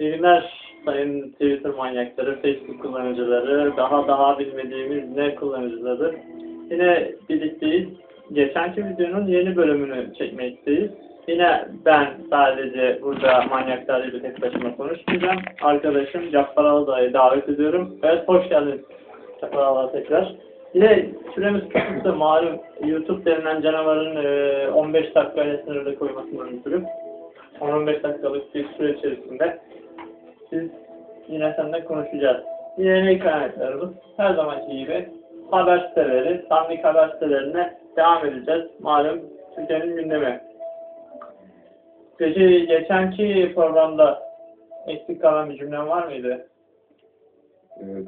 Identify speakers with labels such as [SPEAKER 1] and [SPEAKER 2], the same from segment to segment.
[SPEAKER 1] İyi sayın Twitter manyakları, Facebook kullanıcıları, daha daha bilmediğimiz ne kullanıcıları. Yine birlikteyiz. Geçenki videonun yeni bölümünü çekmekteyiz. Yine ben sadece burada manyaklarla tek başıma konuşmayacağım. Arkadaşım Cappar Alda'yı davet ediyorum. Evet hoş geldiniz Cappar Alda tekrar. Yine süremiz kısıtlı malum YouTube denilen canavarın e, 15 dakikaya sınırda koymasından ötürü. 10-15 dakikalık bir süre içerisinde biz yine seninle konuşacağız. Yine ne kaynaklarımız her zamanki gibi haber siteleri, dandik haber sitelerine devam edeceğiz. Malum Türkiye'nin gündemi. Peki geçenki programda eksik kalan bir cümlem var mıydı?
[SPEAKER 2] Ee,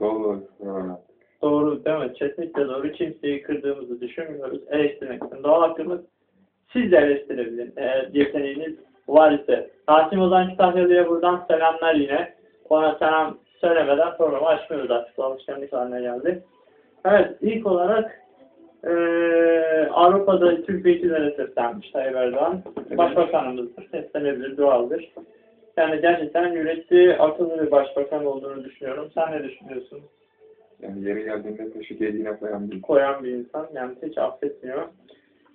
[SPEAKER 2] sonra.
[SPEAKER 1] Doğru değil mi? Kesinlikle doğru. Kimseyi kırdığımızı düşünmüyoruz. Eleştirmek için. Doğal hakkımız siz de eleştirebilin. Eğer yeteneğiniz var ise. Rasim Ozan Kütahyalı'ya buradan selamlar yine. Ona selam söylemeden programı açmıyoruz artık. Bu alışkanlık haline geldi. Evet ilk olarak eee Avrupa'da Türk vekillere seslenmiş Tayyip Erdoğan. Başbakanımızdır. Seslenebilir, doğaldır. Yani gerçekten yürekli, akıllı bir başbakan olduğunu düşünüyorum. Sen ne düşünüyorsun?
[SPEAKER 2] Yani yeri geldiğinde taşı geyliğine koyan bir
[SPEAKER 1] koyan bir insan. Yani hiç affetmiyor.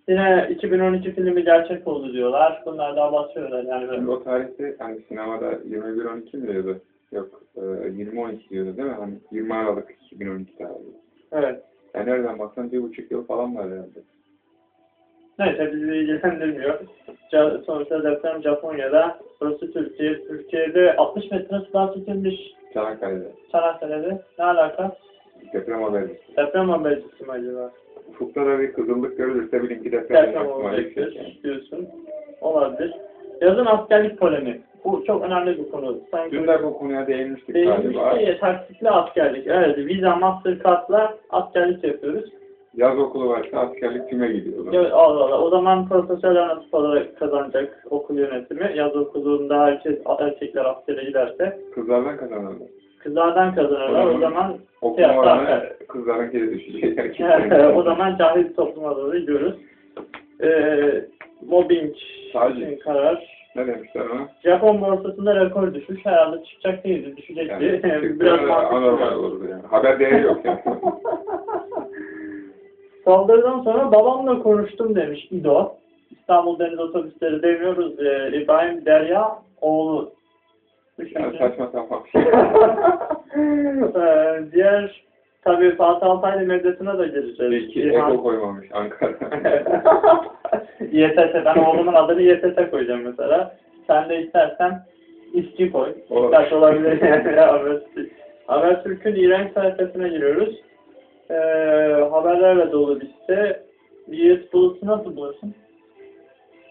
[SPEAKER 1] Yine 2012 filmi gerçek oldu diyorlar. Bunlar da basıyorlar yani. Böyle.
[SPEAKER 2] o tarihte hani sinemada 21-12 mi diyordu? Yok, e, 20-12 diyordu değil mi? Hani 20 Aralık 2012 tarihi.
[SPEAKER 1] Evet.
[SPEAKER 2] Yani nereden baksan bir buçuk yıl falan var herhalde.
[SPEAKER 1] Neyse bizi ilgilendirmiyor. Ca- Sonuçta deprem Japonya'da. Burası Türkiye. Türkiye'de 60 metre sudan çekilmiş
[SPEAKER 2] Çanakkale'de.
[SPEAKER 1] Çanakkale'de. Ne alaka?
[SPEAKER 2] Deprem haberi.
[SPEAKER 1] Deprem habercisi mi acaba?
[SPEAKER 2] Ufukta da bir kızıllık görülürse bilin ki deprem
[SPEAKER 1] Deprem
[SPEAKER 2] yani.
[SPEAKER 1] olacaktır diyorsun. Olabilir. Yazın askerlik polemi. Bu çok önemli bir konu. Sanki
[SPEAKER 2] Dün de bu konuya değinmiştik
[SPEAKER 1] Değilmiş
[SPEAKER 2] galiba.
[SPEAKER 1] diye taksitli askerlik. Evet, Visa Mastercard'la askerlik yapıyoruz.
[SPEAKER 2] Yaz okulu varsa askerlik küme gidiyor.
[SPEAKER 1] Evet, Allah Allah. O zaman profesyonel nasip olarak kazanacak okul yönetimi. Yaz okulunda herkes, erkekler askere giderse
[SPEAKER 2] Kızlardan kazanırlar.
[SPEAKER 1] kızlardan kazanırlar. O zaman Fiyatlar,
[SPEAKER 2] oranı kızların geri düşecek.
[SPEAKER 1] o zaman cahil topluma doğru gidiyoruz. Ee, mobbing
[SPEAKER 2] Sadece-
[SPEAKER 1] için karar.
[SPEAKER 2] Ne demişler ona?
[SPEAKER 1] Japon borsasında rekor düşmüş. Herhalde çıkacak değildi. Düşecekti.
[SPEAKER 2] Yani,
[SPEAKER 1] Biraz
[SPEAKER 2] anormal olurdu yani. Haber değeri yok yani.
[SPEAKER 1] Saldırıdan sonra babamla konuştum demiş İdo. İstanbul Deniz Otobüsleri demiyoruz. Ee, İbrahim Derya oğlu.
[SPEAKER 2] yani saçma sapan.
[SPEAKER 1] Ee, diğer tabii Fatih Altaylı medyasına da gireceğiz.
[SPEAKER 2] İki
[SPEAKER 1] Cihan-
[SPEAKER 2] ego koymamış Ankara.
[SPEAKER 1] İETT. Ben oğlumun adını İETT koyacağım mesela. Sen de istersen İSKİ koy. İhtiyaç olabilir. Habertürk'ün iğrenç sayfasına giriyoruz. Ee, haberlerle dolu bir site. Yiğit Bulut'u nasıl bulursun?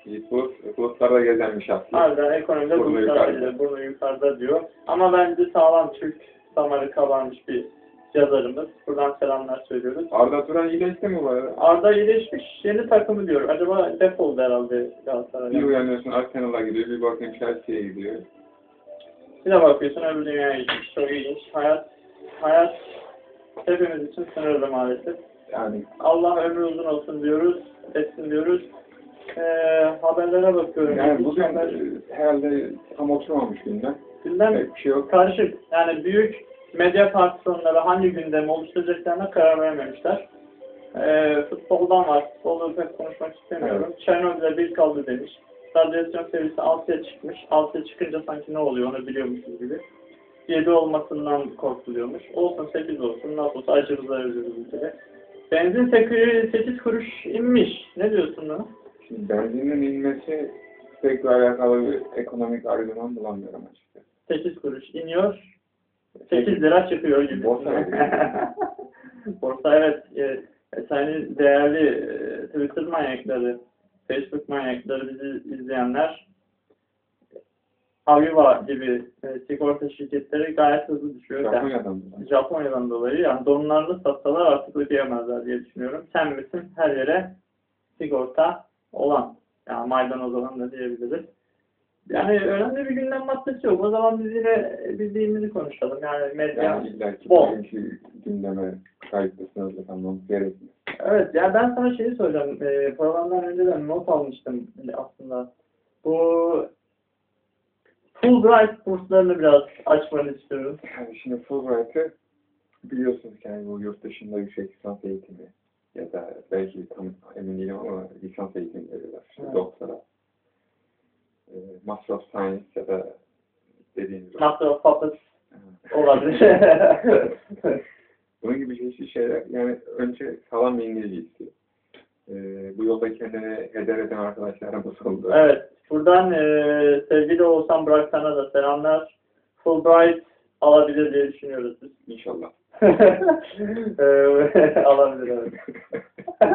[SPEAKER 2] Yiğit Bulut, bulutlarda gezen bir şahsiyet.
[SPEAKER 1] Harbiden ekonomide
[SPEAKER 2] Burnu
[SPEAKER 1] bulutlar
[SPEAKER 2] yukarıda.
[SPEAKER 1] burnu yukarıda diyor. Ama bence sağlam Türk damarı kabarmış bir yazarımız. Buradan selamlar söylüyoruz.
[SPEAKER 2] Arda Turan iyileşti mi bu arada?
[SPEAKER 1] Arda iyileşmiş yeni takımı diyor. Acaba defoldu herhalde
[SPEAKER 2] Bir
[SPEAKER 1] Galatasaray'dan.
[SPEAKER 2] uyanıyorsun Arsenal'a gidiyor, bir bakıyorsun Chelsea'ye gidiyor.
[SPEAKER 1] Bir de bakıyorsun öbür dünyaya gitmiş. Çok ilginç. Hayat, hayat hepimiz için sınırlı maalesef.
[SPEAKER 2] Yani
[SPEAKER 1] Allah ömrü uzun olsun diyoruz. Etsin diyoruz. Ee, haberlere bakıyorum.
[SPEAKER 2] yani bugün
[SPEAKER 1] haber.
[SPEAKER 2] e, herhalde tam oturmamış gündem.
[SPEAKER 1] Gündem
[SPEAKER 2] Pek bir şey yok.
[SPEAKER 1] karışık. Yani büyük medya partizanları hangi gündemi oluşturacaklarına karar vermemişler. Ee, futboldan var. Futbolu pek konuşmak istemiyorum. Çernobyl'e bir kaldı demiş. Radyasyon seviyesi 6'ya çıkmış. 6'ya çıkınca sanki ne oluyor onu biliyormuşuz gibi. 7 olmasından korkuluyormuş. Olsun 8 olsun. Nasıl olsa acımıza özürüz ülkede. Benzin 8, 8 kuruş inmiş. Ne diyorsun?
[SPEAKER 2] Şimdi benzinin inmesi pek alakalı bir ekonomik argüman bulamıyorum açıkçası.
[SPEAKER 1] 8 kuruş iniyor. 8 lira çıkıyor gibi.
[SPEAKER 2] Borsa?
[SPEAKER 1] Borsa evet. E, senin değerli e, Twitter manyakları, Facebook manyakları bizi izleyenler Aviva gibi e, sigorta şirketleri gayet hızlı düşüyor. Yani
[SPEAKER 2] Japonya'dan mı?
[SPEAKER 1] Japonya'dan dolayı yani donlarını satsalar artık ödeyemezler diye düşünüyorum. Sen misin her yere sigorta olan. Yani maydanoz olan da diyebiliriz. Yani önemli bir gündem maddesi yok. O zaman biz yine bildiğimizi konuşalım. Yani medya
[SPEAKER 2] Yani illa ki
[SPEAKER 1] bol.
[SPEAKER 2] bugünkü gündeme kayıtlı sınırlı kalmamız gerekmiyor.
[SPEAKER 1] Evet, yani ben sana şeyi soracağım. E, programdan önceden not almıştım aslında. Bu Fulbright burslarını biraz açmanı istiyorum.
[SPEAKER 2] Yani şimdi Fulbright'ı biliyorsunuz ki yani bu yurt dışında yüksek lisans eğitimi ya da belki tam emin değilim ama lisans eğitimi veriyorlar.
[SPEAKER 1] Evet.
[SPEAKER 2] Doktora. E, Master of Science ya da dediğiniz.
[SPEAKER 1] Master of Puppets olabilir.
[SPEAKER 2] Bunun gibi çeşitli şeyler yani önce sağlam bir İngilizce istiyor. E, bu yolda kendine heder eden arkadaşlarımız oldu.
[SPEAKER 1] evet. Buradan e, sevgili Oğuzhan Burak sana da selamlar. Fulbright alabilir diye düşünüyoruz biz.
[SPEAKER 2] İnşallah.
[SPEAKER 1] Eee, alabilir evet.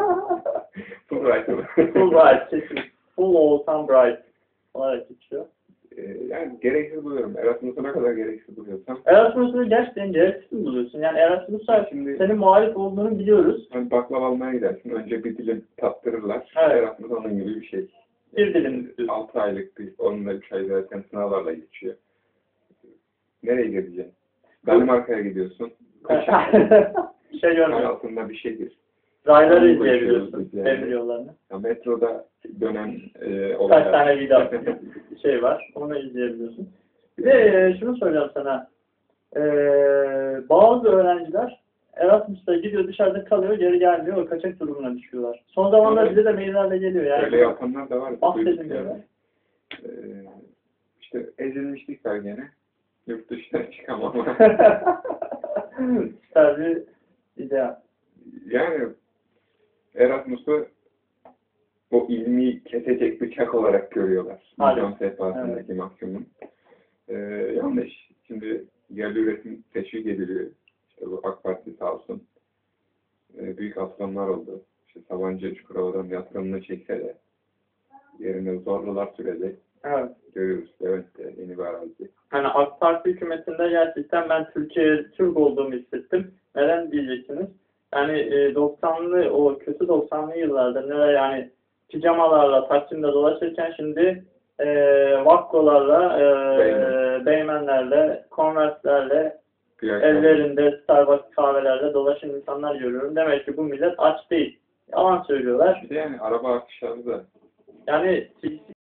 [SPEAKER 2] Fulbright'ı.
[SPEAKER 1] Fulbright kesin. Full Oğuzhan Bright olarak geçiyor.
[SPEAKER 2] E, yani gereksiz buluyorum. Erasmus'a ne kadar gereksiz buluyorsam
[SPEAKER 1] Erasmus'u gerçekten gereksiz mi buluyorsun? Yani Erasmus'a
[SPEAKER 2] Şimdi-
[SPEAKER 1] senin muhalif olduğunu biliyoruz.
[SPEAKER 2] Hani baklava almaya gidersin. Önce bir dilim tattırırlar.
[SPEAKER 1] Evet.
[SPEAKER 2] Erasmus onun gibi bir şey.
[SPEAKER 1] Bir dilim.
[SPEAKER 2] 6 aylık bir, onunla 3 ay zaten sınavlarla geçiyor. Nereye gideceksin? Danimarka'ya gidiyorsun. Kaşın.
[SPEAKER 1] şey
[SPEAKER 2] Ay
[SPEAKER 1] görmüyorum.
[SPEAKER 2] altında bir şeydir.
[SPEAKER 1] Rayları izleyebiliyorsun. Demir yollarını.
[SPEAKER 2] Ya metroda dönen e,
[SPEAKER 1] Kaç
[SPEAKER 2] olaylar.
[SPEAKER 1] tane vida şey var. Onu izleyebiliyorsun. Bir de e, şunu soracağım sana. E, bazı öğrenciler Erasmus'ta gidiyor dışarıda kalıyor geri gelmiyor o kaçak durumuna düşüyorlar. Son zamanlarda
[SPEAKER 2] Evet.
[SPEAKER 1] bize de maillerle geliyor yani.
[SPEAKER 2] Öyle yapanlar da var.
[SPEAKER 1] Diyorlar.
[SPEAKER 2] Ee, işte ezilmişlik var gene. Yurt dışına çıkamam.
[SPEAKER 1] Bir ideal.
[SPEAKER 2] yani Erasmus'u o ilmi kesecek bıçak olarak görüyorlar. Milyon sehpasındaki maksimum. Ee, yanlış. Şimdi yerli üretim teşvik ediliyor. İşte bu AK Parti sağ olsun. Ee, büyük aslanlar oldu. İşte Sabancı Çukurova'dan yatırımını çekse de yerine zorlular sürece
[SPEAKER 1] Evet.
[SPEAKER 2] görüyoruz. Levent'te yeni bir arazi.
[SPEAKER 1] Hani AK Parti hükümetinde gerçekten ben Türkiye Türk olduğumu hissettim. Neden diyeceksiniz? Yani e, 90'lı o kötü 90'lı yıllarda neler yani pijamalarla Taksim'de dolaşırken şimdi e, vakkolarla, e,
[SPEAKER 2] Beymen.
[SPEAKER 1] beymenlerle, konverslerle, evlerinde Starbucks kahvelerde dolaşan insanlar görüyorum. Demek ki bu millet aç değil. Yalan söylüyorlar.
[SPEAKER 2] Bir de yani araba akışları da
[SPEAKER 1] Yani